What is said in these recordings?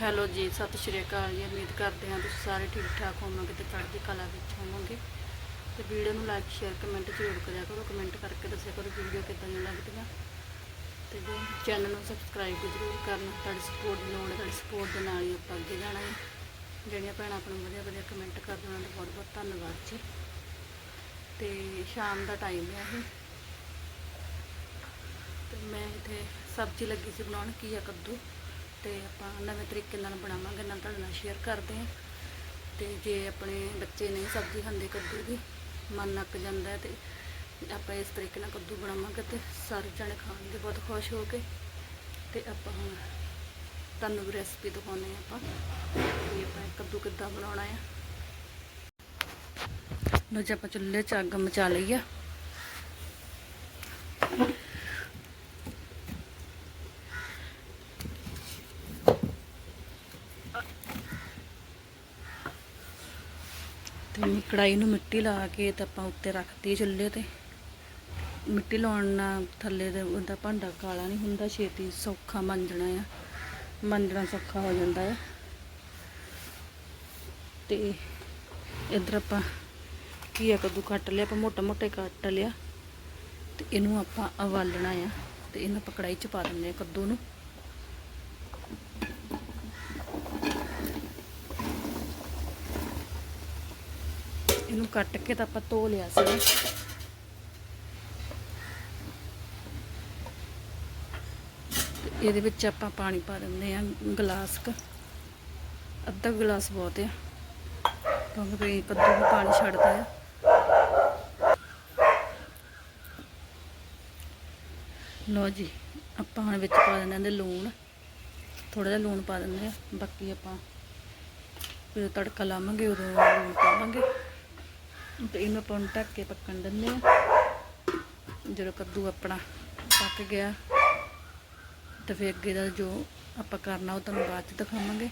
Hello ਜੀ, ਸਤਿ ਸ਼੍ਰੀ ਅਕਾਲ ਜੀ। ਉਮੀਦ ਕਰਦੇ ਹਾਂ ਤੁਸੀਂ ਸਾਰੇ ਠੀਕ ਠਾਕ ਹੋਵੋਗੇ ਤੇ ਚੜ੍ਹਦੀ ਕਲਾ ਵਿੱਚ ਹੋਵੋਗੇ। ਤੇ ਵੀਡੀਓ ਨੂੰ ਲਾਈਕ ਸ਼ੇਅਰ ਕਮੈਂਟ ਜ਼ਰੂਰ ਕਰਿਆ ਕਰੋ। ਕਮੈਂਟ ਕਰਕੇ ਦੱਸਿਆ ਕਰੋ ਵੀਡੀਓ ਕਿੱਦਾਂ ਦੀਆਂ ਲੱਗਦੀਆਂ। ਤੇ ਜੋ ਚੈਨਲ ਨੂੰ ਸਬਸਕ੍ਰਾਈਬ ਜ਼ਰੂਰ ਕਰਨਾ। ਤੁਹਾਡੀ ਸਪੋਰਟ ਦੀ ਲੋੜ ਹੈ, ਤੁਹਾਡੀ ਸਪੋਰਟ ਦੇ ਨਾਲ ਹੀ ਆਪਾਂ ਅੱਗੇ ਜਾਣਾ ਹੈ। ਜਿਹੜੀਆਂ ਭੈਣਾਂ ਆਪਾਂ ਨੂੰ ਵਧੀਆ ਵਧੀਆ ਕਮੈਂਟ ਕਰਦੇ ਉਹਨਾਂ ਦਾ ਬਹੁਤ ਬਹੁਤ ਧੰਨਵਾਦ ਜੀ। ਤੇ ਸ਼ਾਮ ਦਾ ਟਾਈਮ ਹੈ ਇਹ। ਤੇ ਮੈਂ ਇੱਥੇ ਸਬਜ਼ੀ ਲੱਗੀ ਸੀ ਬਣਾਉਣ ਕੀ ਆ ਕੱਦੂ। ਤੇ ਆਪਾਂ ਨਵੇਂ ਤਰੀਕੇ ਨਾਲ ਬਣਾਵਾਂਗੇ, ਨਾਲ ਤੁਹਾਡੇ ਨਾਲ ਸ਼ੇਅਰ ਕਰਦੇ ਹਾਂ। ਤੇ ਜੇ ਆਪਣੇ ਬੱਚੇ ਨਹੀਂ ਸਬਜ਼ੀ ਖਾਂਦੇ ਕੱਦੂ ਦੀ, ਮਨ ਨੱਕ ਜਾਂਦਾ ਹੈ ਤੇ ਆਪਾਂ ਇਸ ਤਰੀਕੇ ਨਾਲ ਕੱਦੂ ਬਣਾਵਾਂਗੇ ਤੇ ਸਾਰੇ ਜਣੇ ਖਾਣਗੇ ਬਹੁਤ ਖੁਸ਼ ਹੋ ਕੇ। ਤੇ ਆਪਾਂ ਹੁਣ ਤੁਹਾਨੂੰ ਵੀ ਰੈਸਪੀ ਦਿਖਾਉਂਦੇ ਹਾਂ ਆਪਾਂ ਵੀ ਆਪਾਂ ਕੱਦੂ ਕਿੱਦਾਂ ਬਣਾਉਣਾ ਆ। ਲੋ ਜੀ, ਆਪਾਂ ਚੁੱਲ੍ਹੇ 'ਚ ਅੱਗ ਮਚਾ ਲਈ ਆ। ਕੜਾਈ ਨੂੰ ਮਿੱਟੀ ਲਾ ਕੇ ਤਾਂ ਆਪਾਂ ਉੱਤੇ ਰੱਖਤੀ ਚੁੱਲ੍ਹੇ ਤੇ। ਮਿੱਟੀ ਲਾਉਣ ਨਾਲ ਥੱਲੇ ਦੇ ਉਹਦਾ ਭਾਂਡਾ ਕਾਲਾ ਨਹੀਂ ਹੁੰਦਾ, ਛੇਤੀ ਸੌਖਾ ਮੰਜਣਾ ਆ। ਮੰਜਣਾ ਸੌਖਾ ਹੋ ਜਾਂਦਾ ਆ। ਤੇ ਇਧਰ ਆਪਾਂ ਘੀਆ ਕੱਦੂ ਕੱਟ ਲਿਆ, ਆਪਾਂ ਮੋਟਾ ਮੋਟਾ ਕੱਟ ਲਿਆ। ਤੇ ਇਹਨੂੰ ਆਪਾਂ ਉਬਾਲਣਾ ਆ ਤੇ ਇਹਨੂੰ ਆਪਾਂ ਕੜਾਈ ਚ ਪਾ ਦਿੰਦੇ ਆ ਕੱਦੂ ਨੂੰ। ਇਹਨੂੰ ਕੱਟ ਕੇ ਤਾਂ ਆਪਾਂ ਧੋ ਲਿਆ ਸੀ ਇਹਦੇ ਵਿੱਚ ਆਪਾਂ ਪਾਣੀ ਪਾ ਦਿੰਦੇ ਆ ਗਲਾਸ ਕ। ਅੱਧਾ ਗਲਾਸ ਬਹੁਤ ਆ, ਕਿਉਂਕਿ ਵੀ ਕੱਦੂ ਵੀ ਪਾਣੀ ਛੱਡਦਾ ਆ। ਲਓ ਜੀ, ਆਪਾਂ ਹੁਣ ਵਿੱਚ ਪਾ ਦਿੰਦੇ ਹਾਂ ਲੂਣ। ਥੋੜਾ ਜਿਹਾ ਲੂਣ ਪਾ ਦਿੰਦੇ ਆ ਬਾਕੀ ਆਪਾਂ ਜਦੋਂ ਤੜਕਾ ਲਾਵਾਂਗੇ ਉਦੋਂ ਲੂਣ ਪਾਵਾਂਗੇ। ਤੇ ਇਹਨੂੰ ਆਪਾਂ ਨੂੰ ਢੱਕ ਕੇ ਪੱਕਣ ਦਿੰਦੇ ਆ ਜਦੋਂ ਕੱਦੂ ਆਪਣਾ ਪੱਕ ਗਿਆ, ਤੇ ਫਿਰ ਅੱਗੇ ਦਾ ਜੋ ਆਪਾਂ ਕਰਨਾ ਉਹ ਤੁਹਾਨੂੰ ਬਾਅਦ ਚ ਦਿਖਾਵਾਂਗੇ।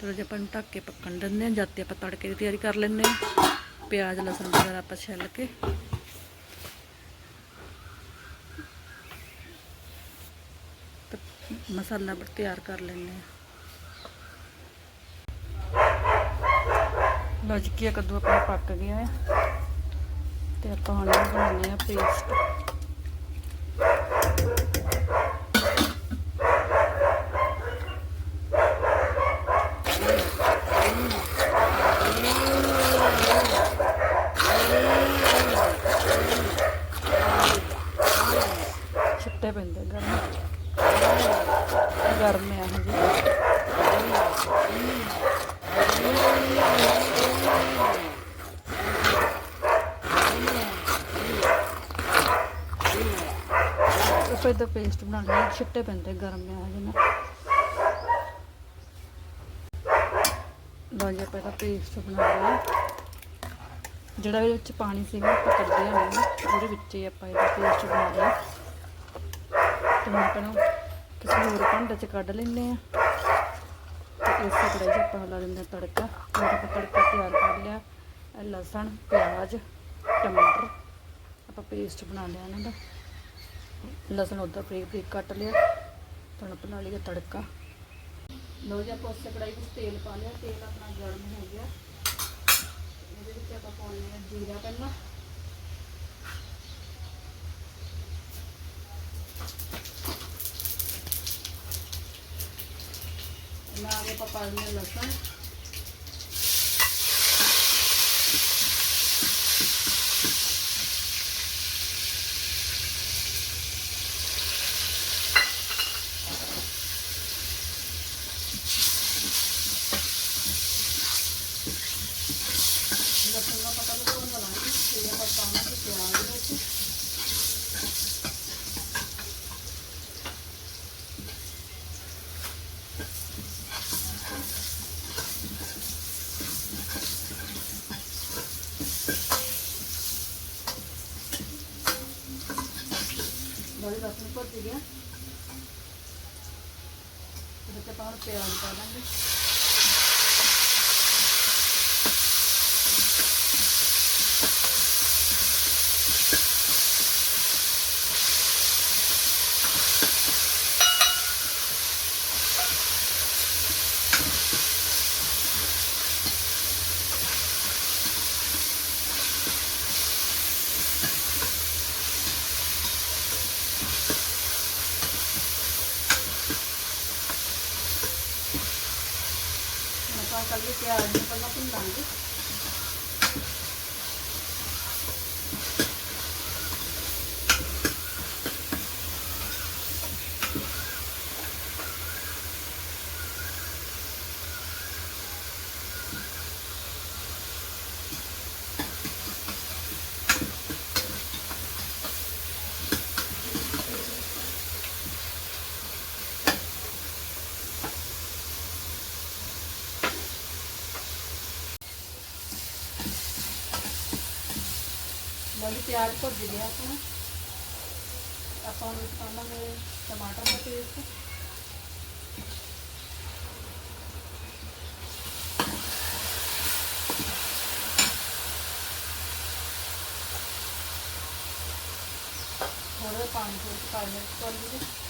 ਚਲੋ ਜਿਹਾ ਆਪਾਂ ਨੂੰ ਢੱਕ ਕੇ ਪੱਕਣ ਦਿੰਦੇ ਆ ਜਦ ਤੇ ਆਪਾਂ ਤੜਕੇ ਦੀ ਤਿਆਰੀ ਕਰ ਲੈਂਦੇ ਆ ਪਿਆਜ਼, ਲਸਣ ਵਗੈਰਾ ਆਪਾਂ ਛਿੱਲ ਕੇ। ਮਸਾਲਾ ਤਿਆਰ ਕਰ ਲੈਂਦੇ ਆ ਲਓ ਜੀ, ਕੀ ਕੱਦੂ ਆਪਣਾ ਪੱਕ ਗਿਆ ਹੈ ਤੇ ਆਪਾਂ ਹੁਣ ਬਣਾਉਂਦੇ ਆ ਪੇਸਟ ਛਿੱਟੇ ਪੈਂਦੇ ਗਰਮ। ਗਰਮ ਆ ਹਜੇ ਉੱਪਰ ਪੇਸਟ ਬਣਾ ਹੈ ਛਿੱਟੇ ਪੈਂਦੇ ਗਰਮ ਆ ਹਜੇ ਨਾ। ਲਓ ਜੀ, ਆਪਾਂ ਪੇਸਟ ਬਣਾ ਲਿਆ। ਜਿਹੜਾ ਇਹਦੇ ਵਿੱਚ ਪਾਣੀ ਸੀਗਾ, ਆਪਾਂ ਕੱਢਿਆ ਨਹੀਂ ਉਹਦੇ ਵਿੱਚ ਹੀ ਆਪਾਂ ਇਹਦਾ ਪੇਸਟ ਬਣਾ ਲਿਆ। ਤੇ ਨੂੰ ਕਿਸੇ ਹੋਰ ਭਾਂਡੇ 'ਚ ਕੱਢ ਲੈਂਦੇ ਆ। ਤੇ ਇਸੇ ਕੜਾਈ 'ਚ ਆਪਾਂ ਲਾ ਦਿੰਦੇ ਹਾਂ ਤੜਕਾ। ਹੁਣ ਆਪਾਂ ਤੜਕਾ ਤਿਆਰ ਕਰ ਲਿਆ। ਲਸਣ, ਪਿਆਜ਼, ਟਮਾਟਰ ਆਪਾਂ ਪੇਸਟ ਬਣਾ ਲਿਆ ਇਹਨਾਂ ਦਾ। ਲਸਣ ਉਹਦਾ ਬਰੀਕ ਬਰੀਕ ਕੱਟ ਲਿਆ। ਤੇ ਹੁਣ ਬਣਾ ਲਿਆ ਤੜਕਾ। ਲੋ ਜੀ, ਆਪਾਂ ਉਸੇ ਕੜਾਈ ਵਿੱਚ ਤੇਲ ਪਾ ਲਿਆ। ਤੇਲ ਆਪਣਾ ਗਰਮ ਹੋ ਗਿਆ। ਇਹਦੇ ਵਿੱਚ ਆਪਾਂ ਪਾਉਣੇ ਆ ਜੀਰਾ ਪਹਿਲਾਂ। ਨਾਲ ਆਪਾਂ ਪਾ ਦਿੰਦੇ ਹਾਂ ਲਸਣ ਲਸਣ ਦਾ ਪਤਾ ਨਹੀਂ ਕੋਣ ਬਣਾਉਣਾ ਤੇ ਆਪਾਂ ਪਾਉਣਾ ਤੇ ਪਿਆਜ਼ ਵਿੱਚ ਬੜੀ ਲਸਣ ਭੁੱਜ ਗਿਆ। ਤੇ ਪਾਉਣ ਆਪਾਂ ਹੁਣ ਪਿਆਜ਼ ਪਾ ਦਾਂਗੇ। ਆਪਾਂ ਕੱਲ ਪਿਆਜ਼ ਨੂੰ ਪਹਿਲਾਂ ਭੁੰਨਾਂਗੇ ਪਿਆਜ਼ ਭੁੱਜ ਗਿਆ ਆਪਣਾ ਆਪਾਂ ਉਹਨੂੰ ਪਾਵਾਂਗੇ ਟਮਾਟਰ ਦਾ ਪੇਸਟ। ਥੋੜਾ ਪਾਣੀ ਥੋੜੀ ਕਾਲੀ ਪਾ ਲਈਏ ਦੇਖੋ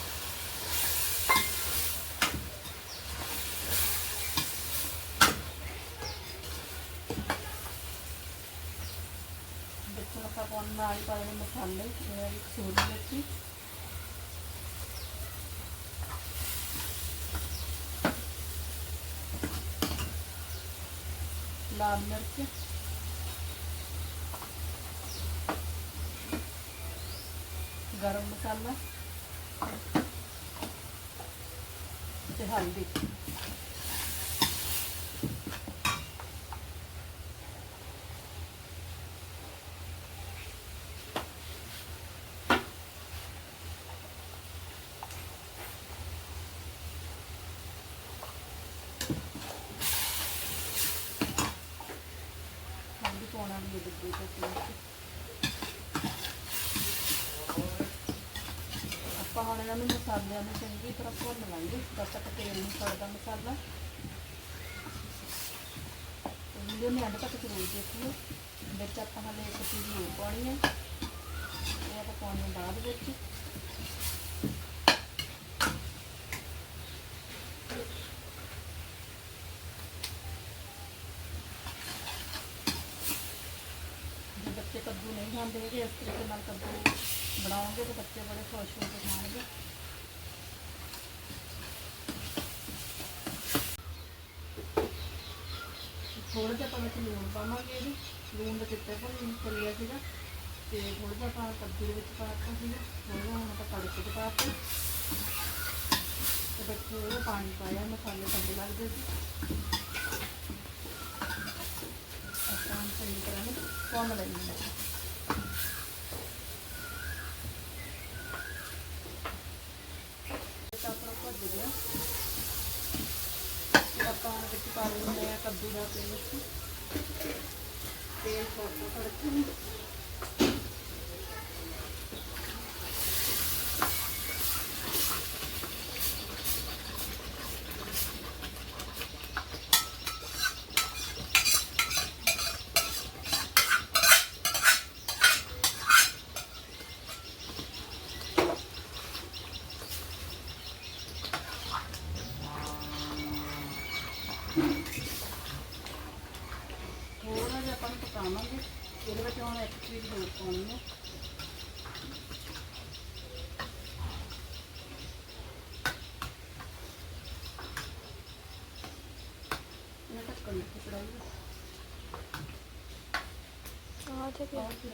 ਆਪਾਂ ਪਾਉਣ ਨਾਲ ਹੀ ਪਾ ਦੇਣੇ ਮਸਾਲੇ ਇਹ ਇੱਕ ਸੂਟ ਵਿੱਚ ਹੀ ਲਾਲ ਡੱਬੇ ਤੋਂ ਪੀਸ ਆਪਾਂ ਹੁਣ ਇਹਨਾਂ ਨੂੰ ਮਸਾਲਿਆਂ ਨੂੰ ਚੰਗੀ ਤਰ੍ਹਾਂ ਭੁੰਨ ਲਾਂਗੇ। ਜਦ ਤੱਕ ਤੇਲ ਨਹੀਂ ਛੱਡਦਾ ਮਸਾਲਾ। ਵੀਡੀਓ ਨੇ ਅੰਤ ਤੱਕ ਜ਼ਰੂਰ ਦੇਖਿਓ। ਵਿੱਚ ਆਪਾਂ ਹਲੇ ਇੱਕ ਚੀਜ਼ ਹੋਰ ਪਾਉਣੀ ਹੈ। ਇਹ ਆਪਾਂ ਪਾਉਣੀ ਹੈ ਬਾਅਦ ਵਿੱਚ ਜੇ ਬੱਚੇ ਕੱਦੂ ਇਸ ਤਰੀਕੇ ਨਾਲ ਕੱਦੂ ਬਣਾਓਗੇ ਤਾਂ ਬੱਚੇ ਬੜੇ ਖੁਸ਼ ਹੋ ਕੇ ਖਾਣਗੇ। ਥੋੜਾ ਜਿਹਾ ਆਪਾਂ ਵਿੱਚ ਲੂਣ ਪਾਵਾਂਗੇ ਇਹਦੇ। ਲੂਣ ਦਾ ਚਿੱਟਾ ਭੁੰਨ ਚੱਲਿਆ ਸੀਗਾ ਤੇ ਥੋੜਾ ਜਿਹਾ ਆਪਾਂ ਕੱਦੂ ਦੇ ਵਿੱਚ ਪਾਤਾ ਸੀਗਾ। ਥੋੜਾ ਜਿਹਾ ਹੁਣ ਆਪਾਂ ਤੜਕੇ 'ਚ ਪਾਤਾ ਤੇ ਬੱਚੇ ਉਹ ਪਾਣੀ ਪਾਇਆ, ਮਸਾਲੇ ਚੰਗੇ ਲੱਗਦੇ ਸੀ। ਆਪਾਂ ਹੁਣ ਚੰਗੀ ਤਰ੍ਹਾਂ ਨੂੰ ਭੁੰਨ ਲੈਂਦੇ ਹਾਂ। だから気に入って。ਇਹਦੇ ਵਿੱਚ ਹੁਣ ਇੱਕ ਚੀਜ਼ ਹੋਰ ਪਾਉਣੀ ਹੈ ਇਹ ਢੱਕਣ ਨੂੰ ਕੜਾਈ ਆ ਤੇ ਪਿਆ ਬਹੁਤ ਹੀ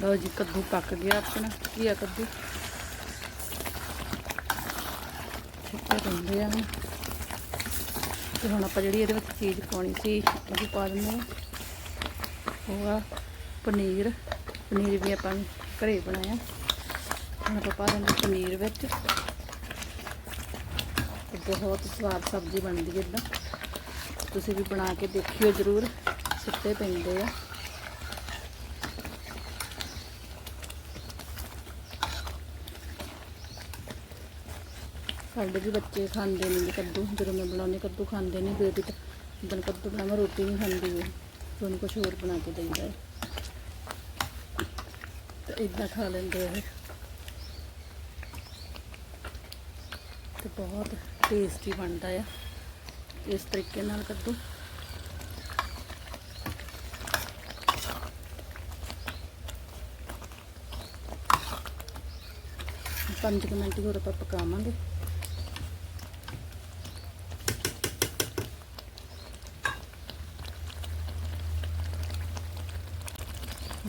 ਲਓ ਜੀ ਕੱਦੂ ਪੱਕ ਗਿਆ ਆਪਣਾ। ਕੀ ਆ ਕੱਦੂ? ਛਿੱਟੇ ਪੈਂਦੇ ਆ। ਹੁਣ ਤੇ ਹੁਣ ਆਪਾਂ ਜਿਹੜੀ ਇਹਦੇ ਵਿੱਚ ਚੀਜ਼ ਪਾਉਣੀ ਸੀ ਉਹ ਵੀ ਪਾ ਦਿੰਦੇ ਆ। ਉਹ ਆ ਪਨੀਰ। ਪਨੀਰ ਵੀ ਆਪਾਂ ਘਰੇ ਬਣਾਇਆ। ਹੁਣ ਆਪਾਂ ਪਾ ਦਿੰਦੇ ਪਨੀਰ ਵਿੱਚ। ਬਹੁਤ ਸਵਾਦ ਸਬਜ਼ੀ ਬਣਦੀ ਹੈ ਇਦਾਂ। ਤੁਸੀਂ ਵੀ ਬਣਾ ਕੇ ਦੇਖਿਓ ਜ਼ਰੂਰ। ਸੁੱਤੇ ਪੈਂਦੇ ਆ। ਸਾਡੇ ਵੀ ਬੱਚੇ ਖਾਂਦੇ ਨੇ ਜੀ ਕੱਦੂ, ਜਦੋਂ ਮੈਂ ਬਣਾਉਂਦੀ ਕੱਦੂ ਖਾਂਦੇ ਨਹੀਂ ਬੇਟੀ ਤਾਂ ਜਦੋਂ ਕੱਦੂ ਬਣਾਵਾਂ ਰੋਟੀ ਨਹੀਂ ਖਾਂਦੀ ਉਹ ਫਿਰ ਉਹਨੂੰ ਕੁਝ ਹੋਰ ਬਣਾ ਕੇ ਦਈਦਾ ਹੈ। ਤੇ ਇਦਾਂ ਖਾ ਲੈਂਦੇ ਆ ਇਹ। ਤੇ ਬਹੁਤ ਟੇਸਟੀ ਬਣਦਾ ਆ ਇਸ ਤਰੀਕੇ ਨਾਲ ਕੱਦੂ। 5 ਮਿੰਟ ਹੋਰ ਆਪਾਂ ਪਕਾਵਾਂਗੇ।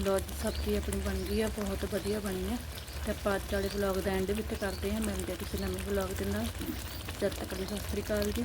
ਲੋ ਜੀ ਸਬਜ਼ੀ ਆਪਣੀ ਬਣ ਗਈ ਆ, ਬਹੁਤ ਵਧੀਆ ਬਣੀ ਆ। ਤੇ ਆਪਾਂ ਅੱਜ ਵਾਲੇ ਵਲੌਗ ਦਾ ਐਂਡ ਵਿੱਚ ਕਰਦੇ ਹਾਂ ਮਿਲਦੇ ਹਾਂ ਕਿਸੇ ਨਵੇਂ ਵਲੌਗ ਦੇ ਨਾਲ। ਜਦ ਤੱਕ ਲਈ ਸਤਿ ਸ੍ਰੀ ਅਕਾਲ ਜੀ।